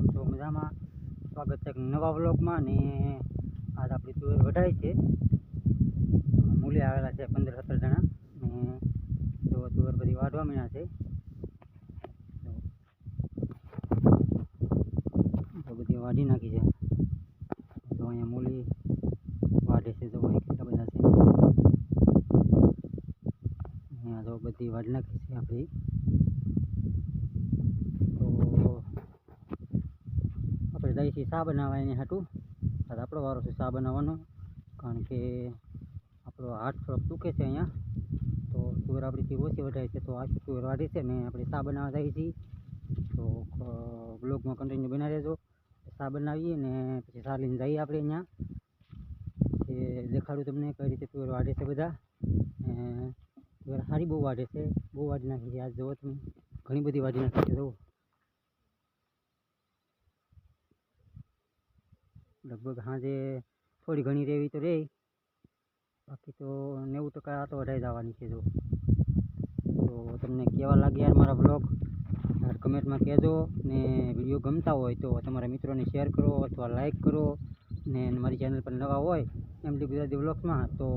કેમ છો. મજામાં સ્વાગત છે નવા વ્લોગમાં ને આજ આપણી તુવેર વઢાઈ છે. મૂલી આવેલા છે પંદર સત્તર જણા. ને તો તુવેર બધી વાઢવા મીણા છે. તો બધી વાઢી નાખી છે. તો અહીંયા મૂલી વાઢે છે તો અહીં કેટલા બધા છે. અહીંયા તો બધી વાઢી નાખી છે આપણી તો છીએ શા બનાવવા એને હાટું. આજ આપણો વારો છે શા બનાવવાનો. કારણ કે આપણો હાથ થોડોક દુખે છે અહીંયા. તો તુવેર આપણીથી ઓછી વઢાય છે, તો આ તુવેર વાઢી છે ને આપણે શા બનાવવા જઈએ છીએ. તો બ્લોગમાં કન્ટિન્યુ બનાવી દેજો શા બનાવીએ ને પછી શા લઈને જઈએ આપણે અહીંયા. એ દેખાડું તમને કઈ રીતે તુવેર વાઢે છે બધા. તુવેર સારી બહુ વાઢે છે. બહુ વાઢી નાખી છે, આજ જુઓ તમે. ઘણી બધી વાઢી નાખી છે, જુઓ. લગભગ સાંજે થોડી ઘણી રહેવી તો રહે બાકી તો નેવું ટકા તો વઢાઈ જવાની છે જો. તો તમને કેવા લાગે યાર મારા બ્લોગ યાર કમેન્ટમાં કહેજો ને વીડિયો ગમતા હોય તો તમારા મિત્રોને શેર કરો અથવા લાઈક કરો ને મારી ચેનલ પર નવા હોય એમડી ગુજરાતી બ્લોગ્સમાં તો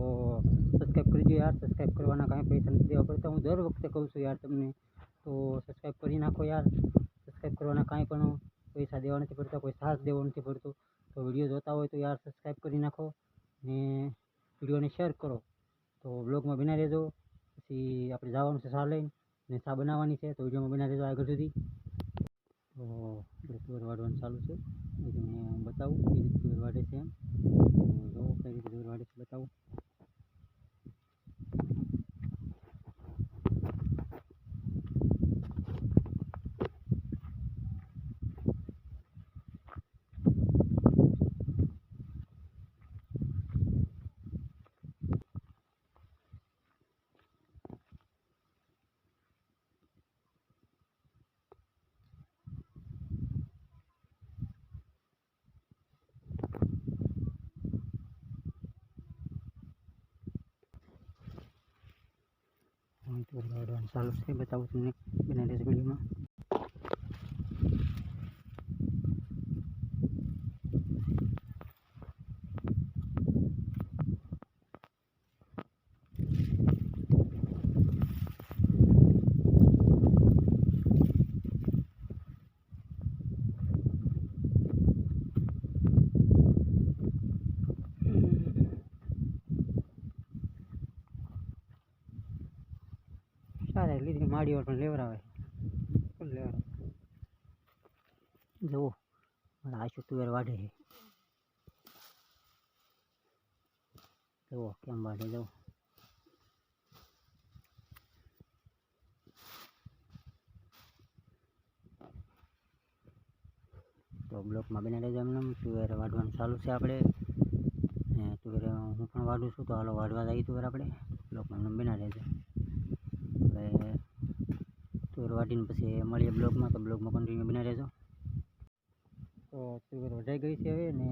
સબસ્ક્રાઈબ કરજો યાર. સબસ્ક્રાઈબ કરવાના કાંઈ પૈસા નથી દેવા પડતા. હું દર વખતે કહું છું યાર તમને, તો સબસ્ક્રાઈબ કરી નાખો યાર. સબસ્ક્રાઈબ કરવાના કાંઈ પણ પૈસા દેવા નથી પડતા, કોઈ સાથ દેવો નથી પડતો. તો વીડિયો જોતા હોય તો યાર સબસ્ક્રાઈબ કરી નાખો ને વિડીયોને શેર કરો. તો બ્લોગમાં બના રહેજો. પછી આપણે જવાનું છે શા લઈને ને શા બનાવવાની છે, તો વિડીયોમાં બના રહેજો આગળ સુધી. તો આપણે તુવેર વાઢવાનું ચાલુ છે. એ તમને બતાવું. કઈ રીતે તુવેર વાઢે છે એમ. તો જો કઈ રીતે તુવેર વાઢે છે બતાવું. તુવેર વાઢવાનું ચાલુ છે બતાવું તમને બના રહેજો વિડીયોમાં લીધી માડીઓ પણ લેવરાવે. પણ લેવરાવે. જુઓ આશુ તુવેર વાઢે છે. જુઓ, કેમ વાઢે, જુઓ. તો બ્લોકમાં બને રહેજો એમને, તુવેર વાઢવાનું ચાલુ છે આપણે. ને તુવેર, હું પણ વાઢું છું, તો હાલો વાઢવા જઈએ તુવેર આપણે. બ્લોકમાં એમને બના રહેજો. હવે તુવેર વાટીને પછી મળીએ બ્લોગમાં. તો બ્લોગમાં કન્ટિન્યુ બના રહેજો. તો તુવેર વઢાઈ ગઈ છે હવે ને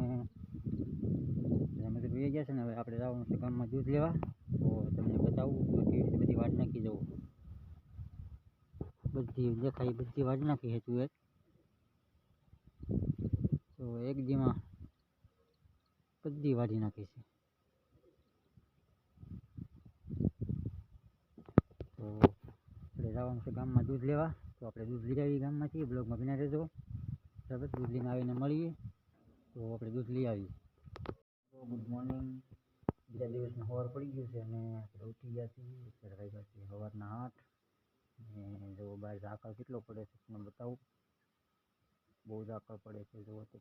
અમે તો ગયા છે ને હવે આપણે જવાનું છે ગામમાં દૂધ લેવા. તો તમને બતાવું કેવી રીતે બધી વાટ નાખી જવું. બધી દેખાય, બધી વાટ નાખી છે તુવેર તો એક દીમાં બધી વાટી નાખી છે તો આપણે જવાનું છે, ગામમાં દૂધ લેવા. તો આપણે દૂધ લઈ આવીએ ગામમાંથી. બ્લોગમાં બિના રહેજો. બરાબર? દૂધ લઈને આવીને મળીએ. તો આપણે દૂધ લઈ આવીએ. તો ગુડ મોર્નિંગ બીજા દિવસમાં સવાર પડી ગયું છે અને આપણે ઉઠી ગયા છીએ. અત્યારે વાગ્યા છે સવારના આઠ. અને જો બહાર ઝાકળ કેટલો પડે છે તમને બતાવું? બહુ ઝાકળ પડે છે, જુઓ તો.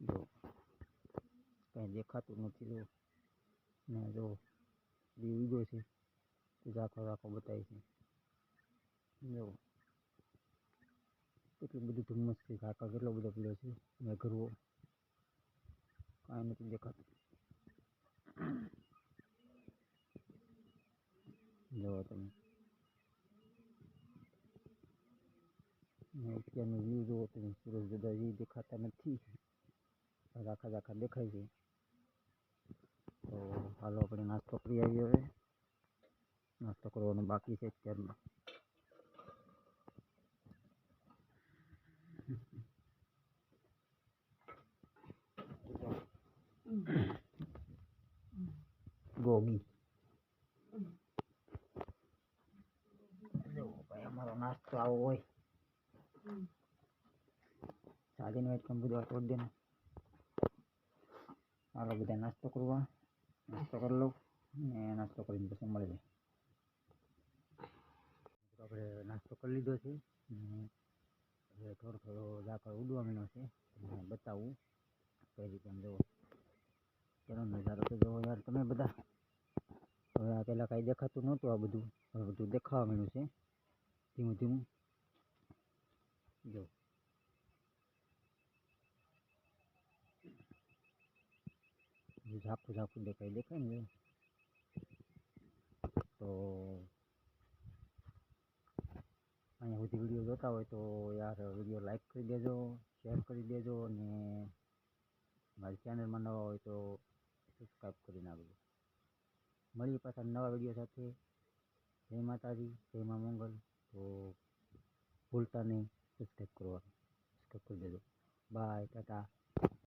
જો. કંઈ દેખાતું નથી જો ને જો બી ઉગ્યો છે. તે ઝાંખો ઝાખો બતાવે છે જો. કેટલું બધું ધુમ્મસ છે. ઝાકળ કેટલો બધો પડ્યો છે. મેં ઘરવો કાંઈ નથી દેખાતું. જુઓ તમે. અત્યારનું વ્યૂ જુઓ તમે. સૂરજ દાદા વ્યૂ દેખાતા નથી. ઝાખા ઝાખા દેખાય છે. તો હાલો આપણે નાસ્તો કરી આવીએ હવે નાસ્તો કરવાનો બાકી છે અત્યારમાં ગોગી અમારો નાસ્તો આવો હોય સાડી નો વેટ કમ્પ્યુટર તોડી દેને હાલો બધા નાસ્તો કરવા નાસ્તો કરી લઉં ને નાસ્તો કરીને પછી મળી જાય આપણે નાસ્તો કરી લીધો છે હવે થોડો થોડો ઝાકળ ઉડવા મળ્યો છે તમને બતાવું કઈ રીતે આમ જુઓ તેનો નજારો તો જુઓ યાર તમે બધા હવે આ પહેલાં કાંઈ દેખાતું નહોતું આ બધું હવે બધું દેખાવા મળ્યું છે ધીમું ધીમું જો બધું ઝાપું ઝાપું દેખાય દેખાય ને તો અહીંયા સુધી વીડિયો જોતા હોય તો યાર વીડિયો લાઈક કરી દેજો શેર કરી દેજો અને મારી ચેનલમાં નવા હોય તો સબસ્ક્રાઈબ કરી નાખજો. મળીએ પાછા નવા વીડિયો સાથે. જય માતાજી, જય મા મંગલ. તો ભૂલતા નહીં સબસ્ક્રાઈબ કરવાનું. સબસ્ક્રાઈબ કરી દેજો. Bye tata.